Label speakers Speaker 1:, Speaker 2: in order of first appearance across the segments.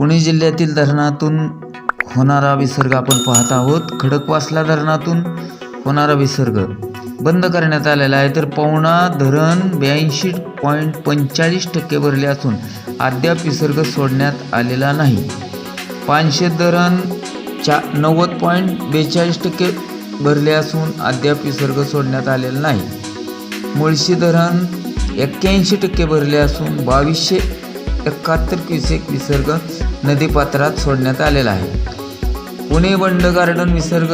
Speaker 1: पुणे जिल्ह्यातील धरणातून होणारा विसर्ग आपण पाहत आहोत. खडकवासला धरणातून होणारा विसर्ग बंद करण्यात आलेला आहे. तर पवना धरण ब्याऐंशी पॉईंट पंचेचाळीस टक्के भरले असून अद्याप विसर्ग सोडण्यात आलेला नाही. पानशेत धरण चा नव्वद पॉईंट बेचाळीस टक्के भरले असून अद्याप विसर्ग सोडण्यात आलेला नाही. मुळशी धरण एक्क्याऐंशी टक्के भरले असून बावीसशे एकाहत्तर क्युसेक विसर्ग नदीपात्रात सोडण्यात आलेला आहे. पुणे बंड गार्डन विसर्ग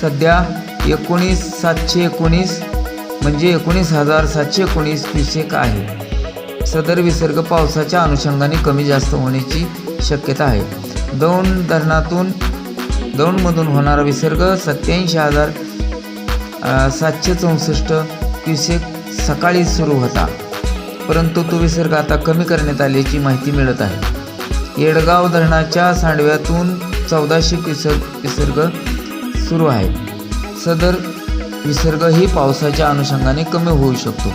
Speaker 1: सध्या एकोणीस सातशे एकोणीस म्हणजे एकोणीस हजार सातशे एकोणीस क्युसेक आहे. सदर विसर्ग पावसाच्या अनुषंगाने कमी जास्त होण्याची शक्यता आहे. दौंड धरणातून दौंडमधून होणारा विसर्ग सत्याऐंशी हजार सातशे चौसष्ट क्युसेक सकाळी सुरू होता. परंतु तो विसर्ग आता कमी करण्यात आल्याची माहिती मिळत आहे. येडगाव धरणाच्या सांडव्यातून चौदाशे क्युसेक विसर्ग सुरू आहे. सदर विसर्ग ही पावसाच्या अनुषंगाने कमी होऊ शकतो.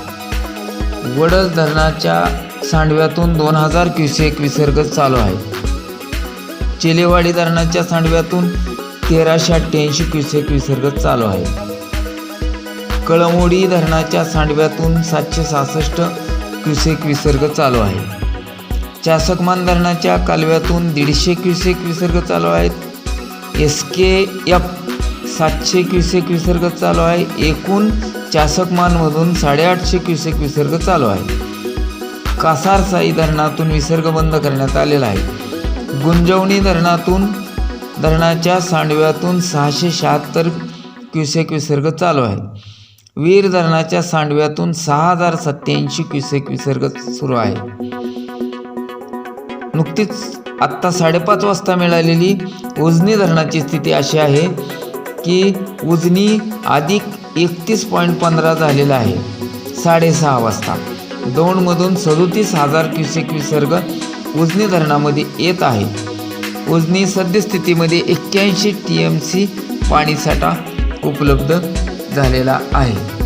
Speaker 1: वडस धरणाच्या सांडव्यातून दोन हजार क्युसेक विसर्ग चालू आहे. चेलेवाडी धरणाच्या सांडव्यातून तेराशे अठ्ठ्याऐंशी क्युसेक विसर्ग चालू आहे. कळमोडी धरणाच्या सांडव्यातून सातशे सहासष्ट क्युसेक विसर्ग चालू आहे. चासकमान धरणाच्या कालव्यातून दीडशे क्युसेक विसर्ग चालू आहेत. एस के एफ सातशे क्युसेक विसर्ग चालू आहे. एकूण चासकमानमधून साडेआठशे क्युसेक विसर्ग चालू आहे. कासारसाई धरणातून विसर्ग बंद करण्यात आलेला आहे. गुंजवणी धरणातून धरणाच्या सांडव्यातून सहाशे शहात्तर क्युसेक विसर्ग चालू आहे. वीर धरणाच्या सांडव्यातून सहा हजार सत्याऐंशी क्युसेक विसर्ग सुरू आहे. नुकतीच आत्ता साडेपाच वाजता मिळालेली उजनी धरणाची स्थिती अशी आहे की उजनी अधिक एकतीस पॉईंट पंधरा झालेला आहे. साडेसहा वाजता. दौंडमधून सदोतीस हजार क्युसेक विसर्ग उजनी धरणामध्ये येत आहे. उजनी सद्यस्थितीमध्ये एक्क्याऐंशी टी एम सी पाणीसाठा उपलब्ध झालेला आहे.